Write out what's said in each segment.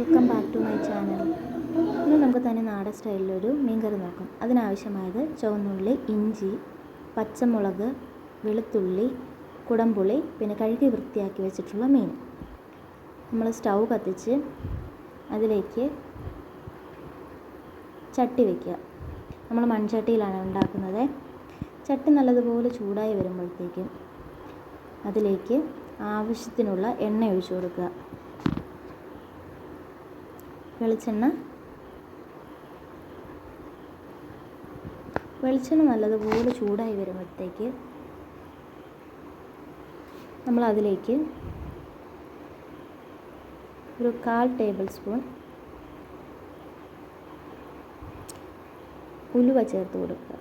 Welcome back to my channel ഇന്ന് നമുക്ക് തന്നെ നാടൻ സ്റ്റൈലിലൊരു മീൻകറി നോക്കാം. അതിനാവശ്യമായത് ചുവന്നുള്ളി ഇഞ്ചി പച്ചമുളക് വെളുത്തുള്ളി കുടംപുളി പിന്നെ കഴുകി വൃത്തിയാക്കി വെച്ചിട്ടുള്ള മീൻ. നമ്മൾ സ്റ്റൗ കത്തിച്ച് അതിലേക്ക് ചട്ടി വയ്ക്കുക നമ്മൾ മൺചട്ടിയിലാണ് ഉണ്ടാക്കുന്നത്. ചട്ടി നല്ലതുപോലെ ചൂടായി വരുമ്പോഴത്തേക്കും അതിലേക്ക് ആവശ്യത്തിനുള്ള എണ്ണ ഒഴിച്ചു കൊടുക്കുക. വെളിച്ചെണ്ണ. വെളിച്ചെണ്ണ നല്ലതുപോലെ ചൂടായി വരുമ്പോഴത്തേക്ക് നമ്മൾ അതിലേക്ക് ഒരു കാൽ ടേബിൾ സ്പൂൺ ഉലുവ ചേർത്ത് കൊടുക്കുക.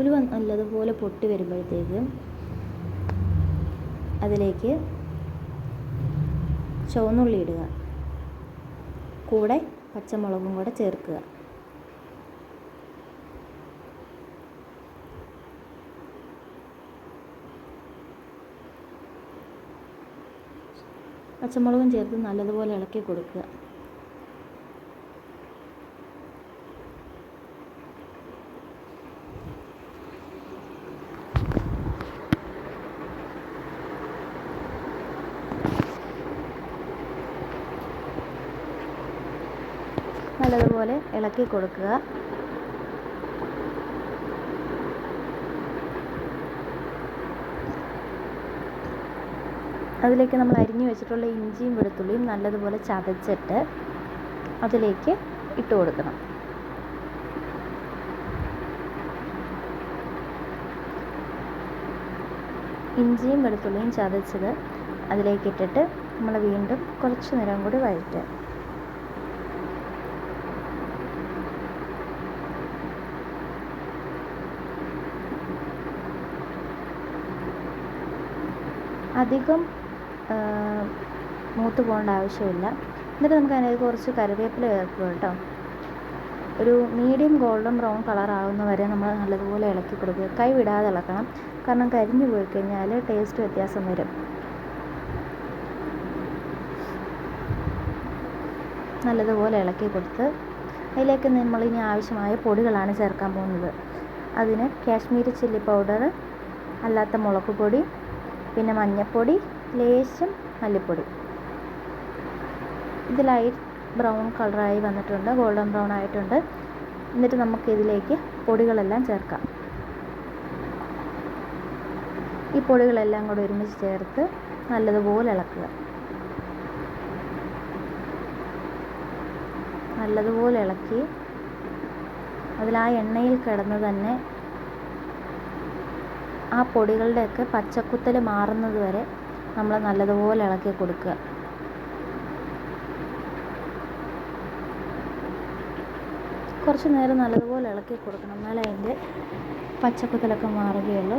ഉലുവ നല്ലതുപോലെ പൊട്ടി വരുമ്പോഴത്തേക്ക് അതിലേക്ക് ചുവന്നുള്ളി ഇടുക. കൂടെ പച്ചമുളകും കൂടെ ചേർക്കുക. പച്ചമുളകും ചേർത്ത് നല്ലതുപോലെ ഇളക്കി കൊടുക്കുക. നല്ലതുപോലെ ഇളക്കി കൊടുക്കുക. അതിലേക്ക് നമ്മൾ അരിഞ്ഞു വെച്ചിട്ടുള്ള ഇഞ്ചിയും വെളുത്തുള്ളിയും നല്ലതുപോലെ ചതച്ചിട്ട് അതിലേക്ക് ഇട്ട് കൊടുക്കണം. ഇഞ്ചിയും വെളുത്തുള്ളിയും ചതച്ചത് അതിലേക്ക് ഇട്ടിട്ട് നമ്മൾ വീണ്ടും കുറച്ച് നേരം കൂടി വഴറ്റുക. അധികം മൂത്ത് പോകേണ്ട ആവശ്യമില്ല. എന്നിട്ട് നമുക്ക് അതിനകത്ത് കുറച്ച് കറിവേപ്പില ചേർക്കുക കേട്ടോ. ഒരു മീഡിയം ഗോൾഡൻ ബ്രൗൺ കളർ ആവുന്ന വരെ നമ്മൾ നല്ലതുപോലെ ഇളക്കി കൊടുക്കുക. കൈ വിടാതെ ഇളക്കണം. കാരണം കരിഞ്ഞു പോയി കഴിഞ്ഞാൽ ടേസ്റ്റ് വ്യത്യാസം വരും. നല്ലതുപോലെ ഇളക്കി കൊടുത്ത് അതിലേക്ക് നമ്മൾ ഇനി ആവശ്യമായ പൊടികളാണ് ചേർക്കാൻ പോകുന്നത്. അതിന് കാശ്മീരി ചില്ലി പൗഡർ അല്ലാത്ത മുളക് പൊടി പിന്നെ മഞ്ഞപ്പൊടി ലേശം മല്ലിപ്പൊടി. ഇത് ലൈറ്റ് ബ്രൗൺ കളറായി വന്നിട്ടുണ്ട് ഗോൾഡൻ ബ്രൗൺ ആയിട്ടുണ്ട്. എന്നിട്ട് നമുക്ക് ഇതിലേക്ക് പൊടികളെല്ലാം ചേർക്കാം. ഈ പൊടികളെല്ലാം കൂടെ ഒരുമിച്ച് ചേർത്ത് നല്ലതുപോലെ ഇളക്കുക. നല്ലതുപോലെ ഇളക്കി അതിൽ ആ എണ്ണയിൽ കിടന്ന് തന്നെ ആ പൊടികളുടെയൊക്കെ പച്ചക്കുത്തൽ മാറുന്നത് വരെ നമ്മൾ നല്ലതുപോലെ ഇളക്കി കൊടുക്കുക. കുറച്ച് നേരം നല്ലതുപോലെ ഇളക്കി കൊടുക്കണം. എന്നാലേ അതിന്റെ പച്ചക്കുത്തലൊക്കെ മാറുകയുള്ളൂ.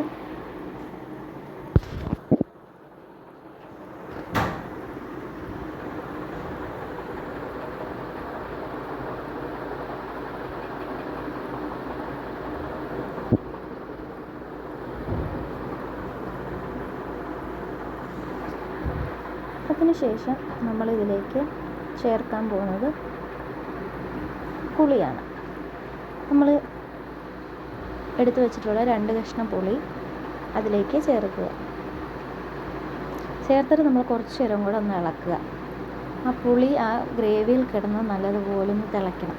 അതിനുശേഷം നമ്മൾ ഇതിലേക്ക് ചേർക്കാൻ പോകുന്നത് പുളിയാണ്. നമ്മൾ എടുത്തു വെച്ചിട്ടുള്ള രണ്ട് കഷ്ണം പുളി അതിലേക്ക് ചേർക്കുക. ചേർത്തിട്ട് നമ്മൾ കുറച്ച് നേരം കൂടെ ഒന്ന് ഇളക്കുക. ആ പുളി ആ ഗ്രേവിയിൽ കിടന്ന് നല്ലതുപോലെ ഒന്ന് തിളയ്ക്കണം.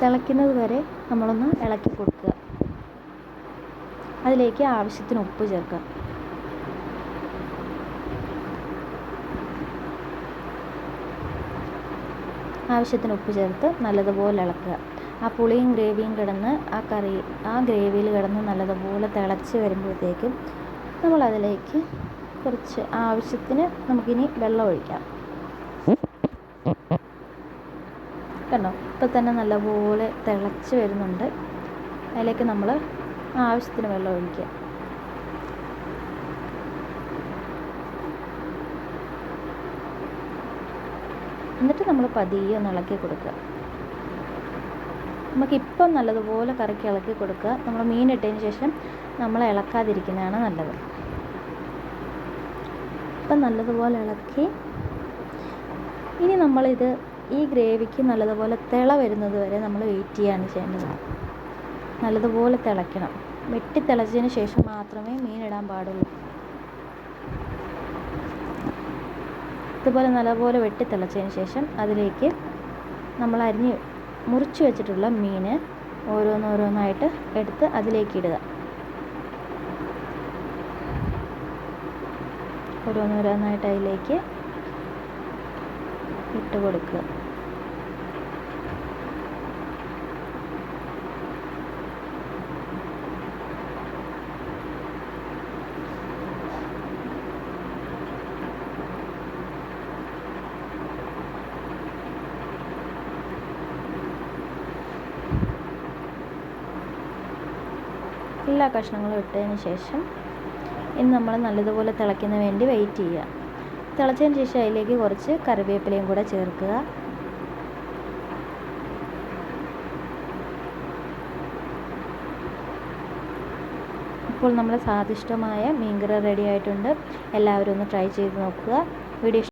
തിളയ്ക്കുന്നത് വരെ നമ്മളൊന്ന് ഇളക്കി കൊടുക്കുക. അതിലേക്ക് ആവശ്യത്തിന് ഉപ്പ് ചേർക്കുക. ആവശ്യത്തിന് ഉപ്പ് ചേർത്ത് നല്ലതുപോലെ ഇളക്കുക. ആ പുളിയും ഗ്രേവിയും കിടന്ന് ആ കറി ആ ഗ്രേവിയിൽ കിടന്ന് നല്ലതുപോലെ തിളച്ച് വരുമ്പോഴത്തേക്കും നമ്മളതിലേക്ക് കുറച്ച് ആവശ്യത്തിന് നമുക്കിനി വെള്ളം ഒഴിക്കാം. കണ്ടോ? ഇപ്പം തന്നെ നല്ലപോലെ തിളച്ച് വരുന്നുണ്ട്. അതിലേക്ക് നമ്മൾ ആവശ്യത്തിന് വെള്ളം ഒഴിക്കുക. എന്നിട്ട് നമ്മൾ പതിയെ ഒന്ന് ഇളക്കി കൊടുക്കുക നമുക്കിപ്പം നല്ലതുപോലെ കറക്കി ഇളക്കി കൊടുക്കുക. നമ്മൾ മീൻ ഇട്ടതിന് ശേഷം നമ്മൾ ഇളക്കാതിരിക്കുന്നതാണ് നല്ലത്. ഇപ്പം നല്ലതുപോലെ ഇളക്കി. ഇനി നമ്മളിത് ഈ ഗ്രേവിക്ക് നല്ലതുപോലെ തിള വരുന്നത് വരെ നമ്മൾ വെയിറ്റ് ചെയ്യാണ് ചെയ്യേണ്ടത്. നല്ലതുപോലെ തിളയ്ക്കണം. വെട്ടി തിളച്ചതിന് ശേഷം മാത്രമേ മീൻ ഇടാൻ പാടുള്ളൂ. ഇതുപോലെ നല്ലപോലെ വെട്ടി തിളച്ചതിന് ശേഷം അതിലേക്ക് നമ്മൾ അരിഞ്ഞ് മുറിച്ച് വെച്ചിട്ടുള്ള മീൻ ഓരോന്നോരോന്നായിട്ട് എടുത്ത് അതിലേക്ക് ഇടുക. ഓരോന്നോരോന്നായിട്ട് അതിലേക്ക് ഇട്ട് കൊടുക്കുക. എല്ലാ കഷ്ണങ്ങളും ഇട്ടതിന് ശേഷം ഇനി നമ്മൾ നല്ലതുപോലെ തിളയ്ക്കുന്ന വേണ്ടി വെയിറ്റ് ചെയ്യുക. തിളച്ചതിന് ശേഷം അതിലേക്ക് കുറച്ച് കറിവേപ്പിലയും കൂടെ ചേർക്കുക. ഇപ്പോൾ നമ്മുടെ സ്വാദിഷ്ടമായ മീൻകറി റെഡി ആയിട്ടുണ്ട്. എല്ലാവരും ഒന്ന് ട്രൈ ചെയ്ത് നോക്കുക. വീഡിയോ